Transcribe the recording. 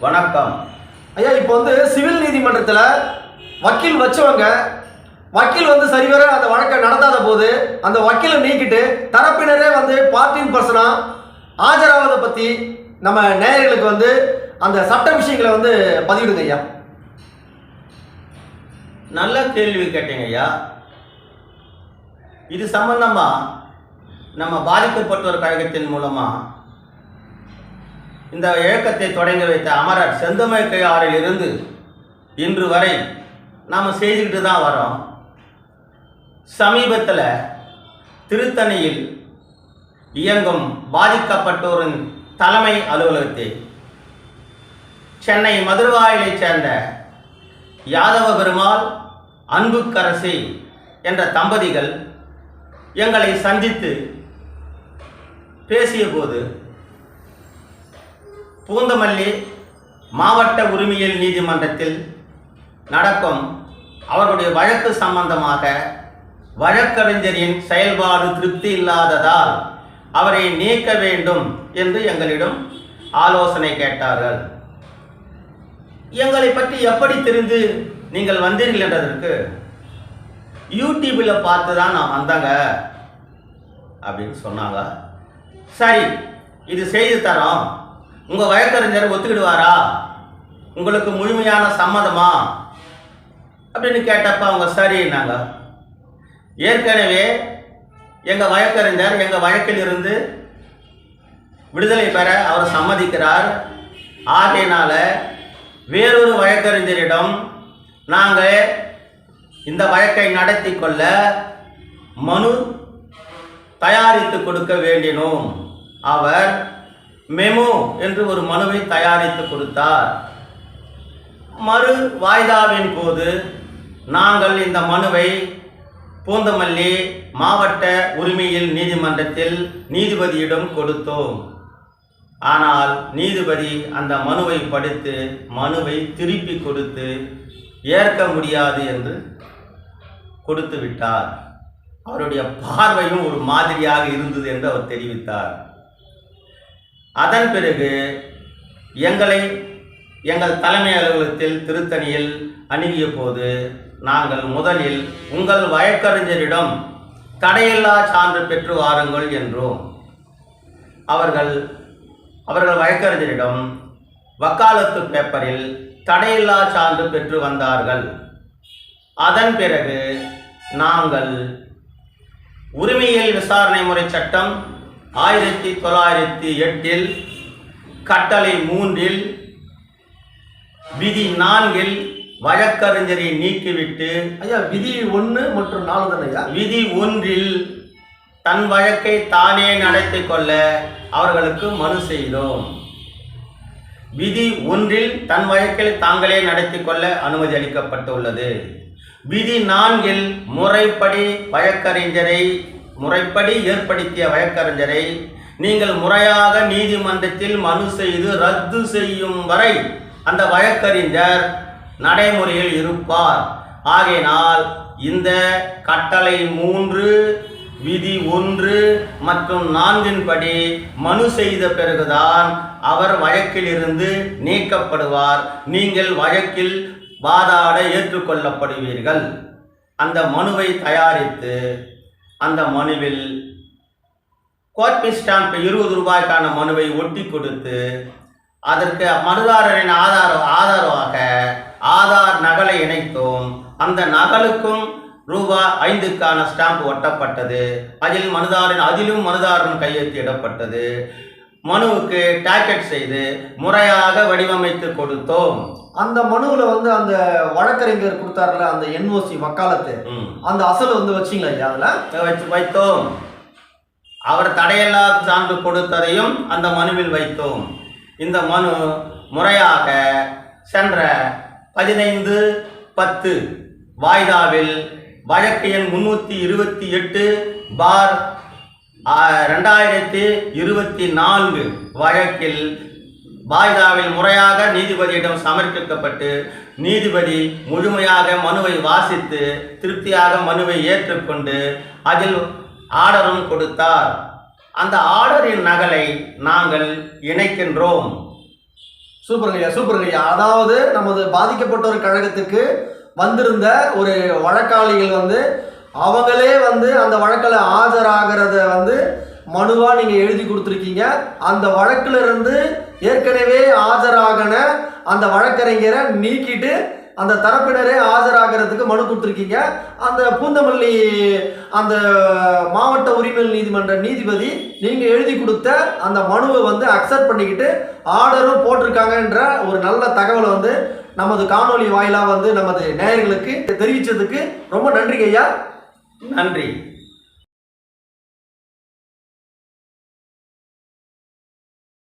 வணக்கம். ஐயா இப்போ வந்து சிவில் நீதிமன்றத்தில் வக்கீல் வச்சவங்க வக்கீல் வந்து சரிவர அந்த வழக்கை நடத்தாத போது அந்த வக்கீலை நீக்கிட்டு தரப்பினரே வந்து பார்ட்டின் பர்சனாக ஆஜராவதை பற்றி நம்ம நேயர்களுக்கு வந்து அந்த சட்ட விஷயங்களை வந்து பதிவிடுங்க ஐயா. நல்ல கேள்வி கேட்டீங்க ஐயா. இது சம்பந்தமா நம்ம பாதிக்கப்பட்டோர் கழகத்தின் மூலமா இந்த இயக்கத்தை தொடங்கி வைத்த அமரர் செந்தமிழ்கையாறில் இருந்து இன்று வரை நாம் செய்துக்கிட்டு தான் வரோம் சமீபத்தில் திருத்தணியில் இயங்கும் பாதிக்கப்பட்டோரின் தலைமை அலுவலகத்தை சென்னை மதுரவாயிலைச் சேர்ந்த யாதவ பெருமாள் அன்புக்கரசி என்ற தம்பதிகள் எங்களை சந்தித்து பேசியபோது பூந்தமல்லி மாவட்ட உரிமையியல் நீதிமன்றத்தில் நடக்கும் அவருடைய வழக்கு சம்பந்தமாக வழக்கறிஞரின் செயல்பாடு திருப்தி இல்லாததால் அவரை நீக்க வேண்டும் என்று எங்களிடம் ஆலோசனை கேட்டார்கள். எங்களை பற்றி எப்படி தெரிந்து நீங்கள் வந்தீர்கள் என்றதற்கு யூடியூப்பில் பார்த்து தான் நான் வந்தேங்க அப்படின்னு சொன்னாங்க. சரி இது செய்து தரோம். உங்கள் வழக்கறிஞர் ஒத்துக்கிடுவாரா? உங்களுக்கு முழுமையான சம்மதமா? அப்படின்னு கேட்டப்ப அவங்க சரின்னாங்க ஏற்கனவே எங்கள் வழக்கறிஞர் எங்கள் வழக்கில் இருந்து விடுதலை பெற அவர் சம்மதிக்கிறார். ஆகையினால வேறொரு வழக்கறிஞரிடம் நாங்கள் இந்த வழக்கை நடத்தி கொள்ள மனு தயாரித்து கொடுக்க வேண்டினோம். அவர் மெமோ என்று ஒரு மனுவை தயாரித்து கொடுத்தார். மறு வாய்தாவின் போது நாங்கள் இந்த மனுவை பூந்தமல்லி மாவட்ட உரிமையில் நீதிமன்றத்தில் நீதிபதியிடம் கொடுத்தோம். ஆனால் நீதிபதி அந்த மனுவை படித்து மனுவை திருப்பி கொடுத்து ஏற்க முடியாது என்று கொடுத்து விட்டார் அவருடைய பார்வையும் ஒரு மாதிரியாக இருந்தது என்று அவர் தெரிவித்தார். அதன் பிறகு எங்களை எங்கள் தலைமை அலுவலகத்தில் திருத்தணியில் அணுகிய போது நாங்கள் முதலில் உங்கள் வழக்கறிஞரிடம் தடையில்லா சான்று பெற்று வாருங்கள் என்றோம். அவர்கள் அவர்கள் வழக்கறிஞரிடம் வக்காலத்து பேப்பரில் தடையில்லா சான்று பெற்று வந்தார்கள். அதன் பிறகு நாங்கள் உரிமையியல் விசாரணை முறை சட்டம் ஆயிரத்தி தொள்ளாயிரத்தி எட்டில் கட்டளை மூன்றில் விதி நான்கில் வழக்கறிஞரை நீக்கிவிட்டு ஐயா விதி ஒன்று மற்றும் நாலு ஐயா? விதி ஒன்றில் தன் வழக்கை தானே நடத்தி கொள்ள அவர்களுக்கு மனு செய்தோம். விதி ஒன்றில் தன் வழக்கில் தாங்களே நடத்தி கொள்ள அனுமதி அளிக்கப்பட்டுள்ளது. விதி நான்கில் முறைப்படி வழக்கறிஞரை முறைப்படி ஏற்படுத்திய வழக்கறிஞரை நீங்கள் முறையாக நீதிமன்றத்தில் மனு செய்து ரத்து செய்யும் வரை அந்த வழக்கறிஞர் நடைமுறையில் இருப்பார். ஆகையினால் இந்த கட்டளை மூன்று விதி ஒன்று மற்றும் நான்கின்படி மனு செய்த பிறகுதான் அவர் வழக்கிலிருந்து நீக்கப்படுவார். நீங்கள் வழக்கில் வாதாட ஏற்றுக்கொள்ளப்படுவீர்கள். அந்த மனுவை தயாரித்து அந்த மனுவில் கோர்பி ஸ்டாம்ப் இருபது ரூபாய்க்கான மனுவை ஒட்டி கொடுத்து அதற்கு மனுதாரரின் ஆதார ஆதரவாக ஆதார் நகலை இணைத்தோம் அந்த நகலுக்கும் ரூபாய் ஐந்துக்கான ஸ்டாம்ப் ஒட்டப்பட்டது. அதில் மனுதாரன் அதிலும் மனுதாரன் கையெழுத்திடப்பட்டது மனுவுக்கு டாக்கெட் செய்து முறையாக வடிவமைத்து கொடுத்தோம். அந்த மனுவில் வந்து அந்த வழக்கறிஞர் கொடுத்தாருல அந்த என்ஓசி வக்காலத்து. அந்த அசல் வந்து வச்சிங்களா ஐயா அதில்? வச்சு வைத்தோம். அவர் தடையில்லா சான்று கொடுத்ததையும் அந்த மனுவில் வைத்தோம். இந்த மனு முறையாக சென்ற பதினைந்து பத்து வாய்தாவில் வழக்கு எண் முன்னூற்றி இருபத்தி எட்டு பார் ரெண்டாயிரத்தி இருபத்தி நான்கு வழக்கில் வாய்தாவில் முறையாக நீதிபதியிடம் சமர்ப்பிக்கப்பட்டு நீதிபதி முழுமையாக மனுவை வாசித்து திருப்தியாக மனுவை ஏற்றுக்கொண்டு அதில் ஆர்டரும் கொடுத்தார். அந்த ஆர்டரின் நகலை நாங்கள் இணைக்கின்றோம். சூப்பருங்க ஐயா. அதாவது நமது பாதிக்கப்பட்டோர் கழகத்துக்கு வந்திருந்த ஒரு வழக்காளிகள் வந்து அவங்களே வந்து அந்த வழக்கில் ஆஜராகிறத வந்து மனுவாக நீங்கள் எழுதி கொடுத்துருக்கீங்க. அந்த வழக்கில் இருந்து ஏற்கனவே ஆஜராகன அந்த வழக்கறிஞரை நீக்கிட்டு அந்த தரப்பினரே ஆஜராகிறதுக்கு மனு கொடுத்துருக்கீங்க. அந்த பூந்தமல்லி அந்த மாவட்ட உரிமை நீதிமன்ற நீதிபதி நீங்கள் எழுதி கொடுத்த அந்த மனுவை வந்து அக்செப்ட் பண்ணிக்கிட்டு ஆர்டரும் போட்டிருக்காங்கன்ற ஒரு நல்ல தகவலை வந்து நமது காணொளி வாயிலாக வந்து நமது நேயர்களுக்கு தெரிவித்ததுக்கு ரொம்ப நன்றி ஐயா. நன்றி.